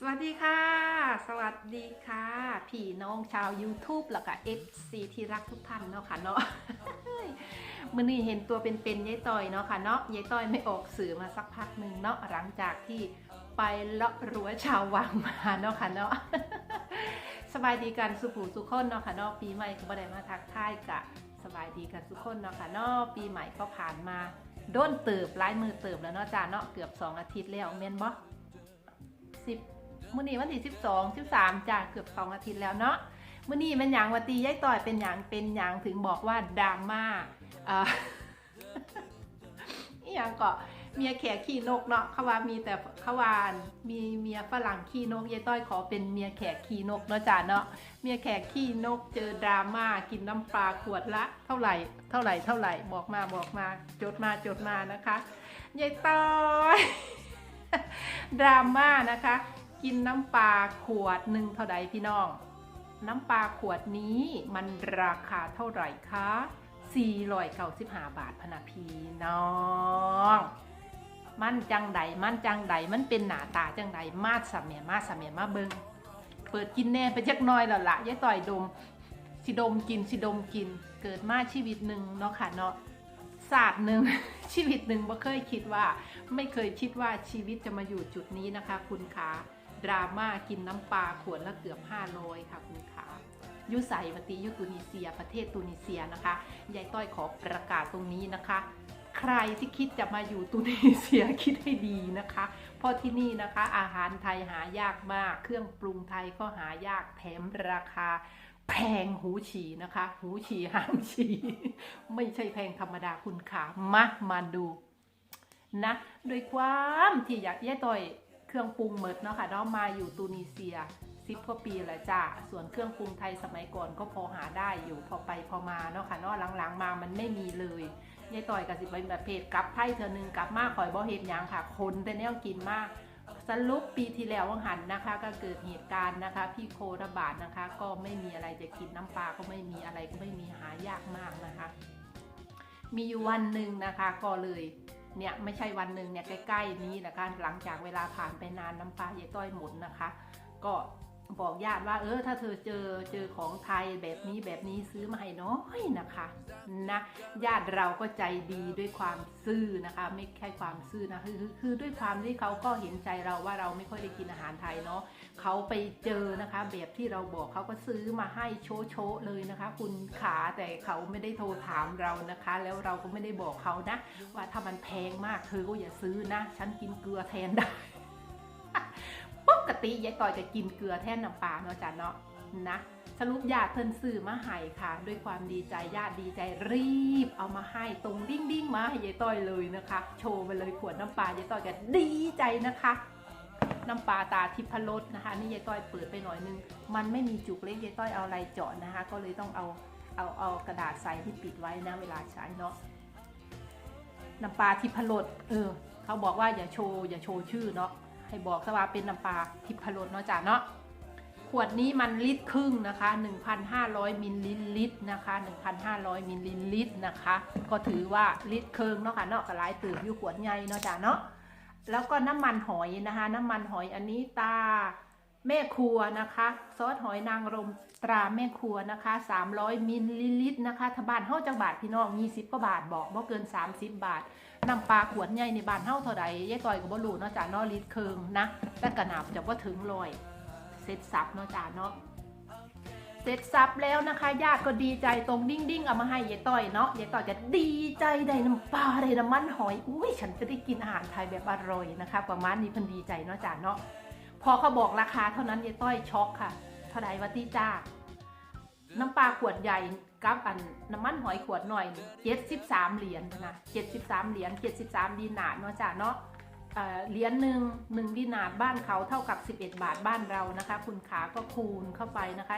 สวัสดีค่ะ สวัสดีค่ะ พี่น้องชาว YouTube แล้วก็ FC ที่รักทุกท่านเนาะค่ะเนาะมื่อนี้เห็นตัวเป็นๆยายต้อยเนาะค่ะเนาะยายต้อยไม่ออกสื่อมาสักพักหนึ่งเนาะหลังจากที่ไปเลาะรั้วชาววังมาเนาะค่ะเนาะสบายดีกันสุขูสุขคนเนาะค่ะเนาะปีใหม่ก็บ่ได้มาทักทายกะสบายดีกันสุขคนเนาะค่ะเนาะปีใหม่ก็ผ่านมาโดนเติบลายมือเติบแล้วเนาะจ้าเนาะเกือบสองอาทิตย์แล้วเมนบ่สิบ มื่อนี้วันที่สิบสองสิบสามจ้าเกือบสองอาทิตย์แล้วเนาะมื่อนี้มันหยังวันตีย้ายต่อยเป็นหยังเป็นหยังถึงบอกว่าดราม่าอ่าอหยังก็เมียแขกขี้นกเนาะเขาว่ามีแต่เขาว่ามีเมียฝรั่งขี้นกยายต้อยขอเป็นเมียแขกขี้นกเนาะจ้าเนาะเมียแขกขี้นกเจอดราม่ากินน้ำปลาขวดละ เท่าไหร่เท่าไหร่เท่าไหร่บอกมาบอกมาจดมาจดมานะคะยายต้อยดราม่านะคะ กินน้ำปลาขวดหนึ่งเท่าใดพี่น้อง น้ำปลาขวดนี้มันราคาเท่าไหร่คะ495บาทพนะพี่น้อง มันจังใดมันจังใดมันเป็นหน้าตาจังใดมาสะเมียมาสะเมียมาเบิงเปิดกินแน่ไปจักน้อยแล้วละยายต่อยดมสิดมกินสิดมกิน เกิดมาชีวิตหนึ่งเนาะค่ะเนาะศาสตร์หนึ่งชีวิตหนึ่งบ่เคยคิดว่า ไม่เคยคิดว่าชีวิตจะมาอยู่จุดนี้นะคะ คุณคะ ดราม่ากินน้ำปลาขวดละเกือบ 500 ค่ะคุณคะยุใสวัติยุตูนิเซีย ประเทศตูนิเซียนะคะยายต้อยขอประกาศตรงนี้นะคะ ใครที่คิดจะมาอยู่ตูนิเซียคิดให้ดีนะคะ เพราะที่นี่นะคะ อาหารไทยหายากมาก เครื่องปรุงไทยก็หายากแถมราคาแพงหูฉี่นะคะ หูฉี่หางฉี่ไม่ใช่แพงธรรมดาคุณขามามาดูนะ โดยความที่อยากแย่ต่อย เครื่องปรุงเมิดเนาะค่ะเนาะมาอยู่ตูนิเซียสิบกว่าปีแล้วจ้าส่วนเครื่องปรุงไทยสมัยก่อนก็พอหาได้อยู่พอไปพอมาเนาะค่ะเนาะหลังๆมามันไม่มีเลยยายต่อยกับสิเป็นแบบเพจกลับไทยเธอหนึ่งกลับมาข่อยบ่เห็นยังค่ะ คนแต่แนวกินมากสรุปปีที่แล้ววังหันนะคะ ก็เกิดเหตุการณ์นะคะ พี่โคระบาดนะคะ ก็ไม่มีอะไรจะกินน้ำปลาก็ไม่มีอะไรก็ไม่มีหายากมากนะคะ มีอยู่วันหนึ่งนะคะก็เลย เนี่ยไม่ใช่วันหนึ่งเนี่ยใกล้ๆนี้แหละคะ หลังจากเวลาผ่านไปนานน้ำปลายายต้อยหมดนะคะ ก็ บอกญาติว่าเออถ้าเธอเจอเจอของไทยแบบนี้แบบนี้ซื้อมาให้น้อยนะคะนะญาติเราก็ใจดีด้วยความซื่อนะคะ ไม่แค่ความซื่อนะคือคือด้วยความที่เขาก็เห็นใจเราว่าเราไม่ค่อยได้กินอาหารไทยเนาะเขาไปเจอนะคะ แบบที่เราบอกเขาก็ซื้อมาให้โชว์โชเลยนะคะ คุณขาแต่เขาไม่ได้โทรถามเรานะคะ แล้วเราก็ไม่ได้บอกเขานะ ว่าถ้ามันแพงมากเธอก็อย่าซื้อนะ ฉันกินเกลือแทนได้ กติยายต่อยจะกินเกลือแท่นน้ำปลาเนาะจ้ะเนาะนะสรุปญาติเพิ่นซื้อมาให้ค่ะ ด้วยความดีใจญาติดีใจรีบ เอามาให้ตรงดิ้งดิ้งมาให้ยายต้อยเลยนะคะ โชว์ไปเลยขวดน้ำปลายายต้อยก็ดีใจนะคะ น้ำปลาตาทิพรสนะคะ นี่ยายต้อยเปิดไปหน่อยนึง มันไม่มีจุกเล็กยายต้อยเอาอะไรเจาะนะคะ ก็เลยต้องเอาเอาเอากระดาษใสที่ปิดไว้นะเวลาใช้เนาะน้ำปลาทิพรสเออเขาบอกว่าอย่าโชว์อย่าโชว์ชื่อเนาะ ให้บอกสว่าเป็นน้ำปลาทิพรสเนาะจ้ะเนาะขวดนี้มันลิตรครึ่งนะคะ 1,500มิลลิลิตรนะคะ 1,500มิลลิลิตรนะคะ ก็ถือว่าลิตรครึ่งเนาะค่ะเนาะก็หลายตื่นอยู่ขวดใหญ่เนาะจ้ะเนาะแล้วก็น้ำมันหอยนะคะ น้ำมันหอยอันนี้ตา แม่ครัวนะคะ ซอสหอยนางรมตราแม่ครัวนะคะ 300มิลลิลิตรนะคะถ้าบ้านเฮาจังบาทพี่น้อง20กว่าบาทบอกบ่เกิน 30 บาทน้ำปลาขวดใหญ่ในบ้านเฮาเท่าใดยายต่อยก็บ่รู้เนาะจ้ะเนาะลิตรเครึ่งนะแต่กระหนาบจะบ่าถึงร้อยเสร็จสับเนาะจ้ะเนาะเสร็จสับแล้วนะคะญาติก็ดีใจตรงดิ้งดิ้งๆเอามาให้ยายต้อยเนาะยายต้อยจะดีใจได้น้ำปลาได้น้ำมันหอยอุ้ยฉันจะได้กินอาหารไทยแบบอร่อยนะคะ ประมาณนี้พิ่นดีใจเนาะจ้าเนาะ พอเขาบอกราคาเท่านั้นยายต้อยช็อกค่ะเท่าไหร่วะที่จ้า น้ำปลาขวดใหญ่กับอันน้ำมันหอยขวดหน่อยเจ็ดสิบสามเหรียญนะเจ็ดสิบสามเหรียญเจ็ดสิบสามดีนาร์เนาะจ้าเนาะเหรียญหนึ่งหนึ่งดินาร์บ้านเขาเท่ากับ 11 บาทบ้านเรานะคะ คุณขาก็คูณเข้าไปนะคะ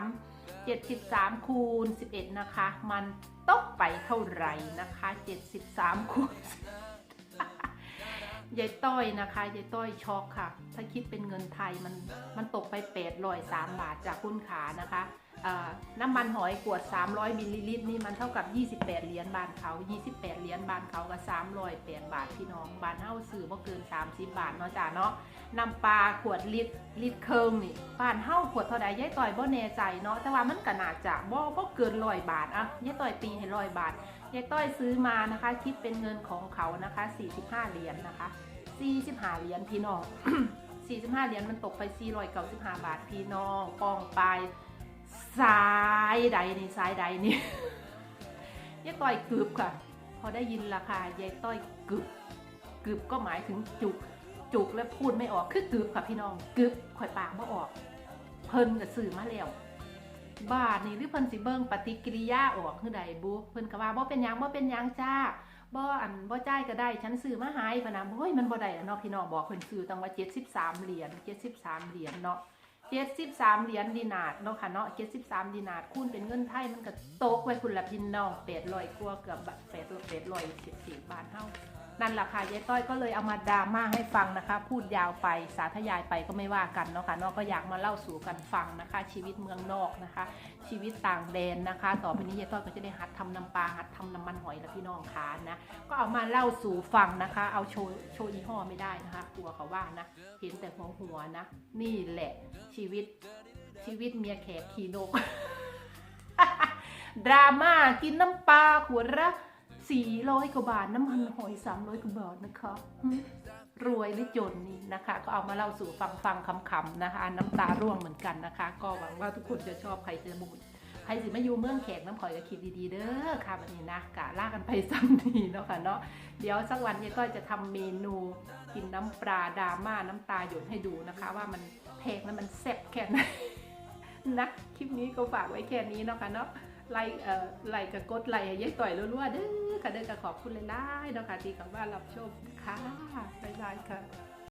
73 73 คูณ 11 นะคะ มันตกไปเท่าไหร่นะคะ 73 คูณ ยายต้อยนะคะยายต้อยช็อกค่ะ ถ้าคิดเป็นเงินไทยมันมันตกไป803บาทจากคุณขานะคะน้ำมันหอยขวด 300มิลลิลิตรนี่มันเท่ากับ 28 เหรียญบานเขา 28 เหรียญบานเขาก็308บาทพี่น้องบานเฮาซื้อบ่เกิน 30 บาทเนาะจ้าเนาะน้ำปลาขวดลิตรลิตรเคิงนี่บานเฮาขวดเท่าใดยายต่อยบ่แน่ใจเนาะแต่ว่ามันก็น่าจะบ่บ่เกิน100บาทอะยายต่อยตีให้100บาท ยายต้อยซื้อมานะคะ คิดเป็นเงินของเขานะคะ 45 เหรียญนะคะ 45 เหรียญพี่น้อง 45 เหรียญมันตกไป 495 บาทพี่น้องปองไปสายใดนี่สายใดนี่ยายต้อยกึบค่ะ พอได้ยินราคายายต้อยกึบกึบก็หมายถึงจุกจุกและพูดไม่ออกคือกึบค่ะพี่น้องกึบข่อยปากไม่ออก เพิ่นกับสื่อมาแล้ว บาทนี่หรือเพิ่นสิเบิ่งปฏิกิริยาออกคือใดบุเพิ่นก็ว่าบ่เป็นหยังบ่เป็นหยังจ้าบ่อันบ่จ่ายก็ได้ฉันซื้อมาหายพะนะโอ้ยมันบ่ได้อะเนาะพี่น้องบอกเพิ่นซื้อตั้งว่า73เหรียญ73เหรียญเนาะ 73เหรียญดินาร์เนาะค่ะเนาะ73ดินาร์คูณเป็นเงินไทยมันก็โตกไว้พุ่นละพี่น้อง800กว่าเกือบ800 814บบาทเฮานั่นแหละค่ะยายต้อยก็เลยเอามาดราม่าให้ฟังนะคะ พูดยาวไปสาธยายไปก็ไม่ว่ากันเนาะค่ะเนอกก็อยากมาเล่าสู่กันฟังนะคะ ชีวิตเมืองนอกนะคะ ชีวิตต่างแดนนะคะ ต่อไปนี้ยายต้อยก็จะได้หัดทำน้ำปลาหัดทำน้ำมันหอยแล้วพี่น้องคะนะก็เอามาเล่าสู่ฟังนะคะ เอาโชว์โชว์ยี่ห้อไม่ได้นะคะกลัวเขาว่านะเห็นแต่หัวหัวนะ นี่แหละชีีวิตชีวิตเมียแขกขี่นก ดราม่ากินน้ำปลาขวดละสี่ร้อยกว่าบาท น้ำมันหอยสามร้อยกว่าบาทนะคะรวยหรือจนนี่นะคะ ก็เอามาเล่าสู่ฟังฟังคำๆนะคะ น้ำตาร่วงเหมือนกันนะคะ ก็หวังว่าทุกคนจะชอบใครจะบุญใครสิมาอยู่เมืองแขกน้ำข่อยก็คิดดีๆเด้อค่ะวันนี้นะกะล่ากันไปซ้ำดีเนาะค่ะเนาะเดี๋ยวสักวันนี่ยก็จะทำเมนูกินน้ำปลาดราม่าน้ำตาหยดให้ดูนะคะ ว่ามัน แพงแล้วมันแซ่บแค่ไหนนะคลิปนี้ก็ฝากไว้แค่นี้เนาะค่ะเนาะไล่เอ่อไล่กับกดไล่ให้ยายต่อยรัวๆเด้อค่ะเด้อก็ขอบคุณเลยล่ๆเนาะค่ะที่กับว่ารับชมนะคะบ๊ายบายค่ะ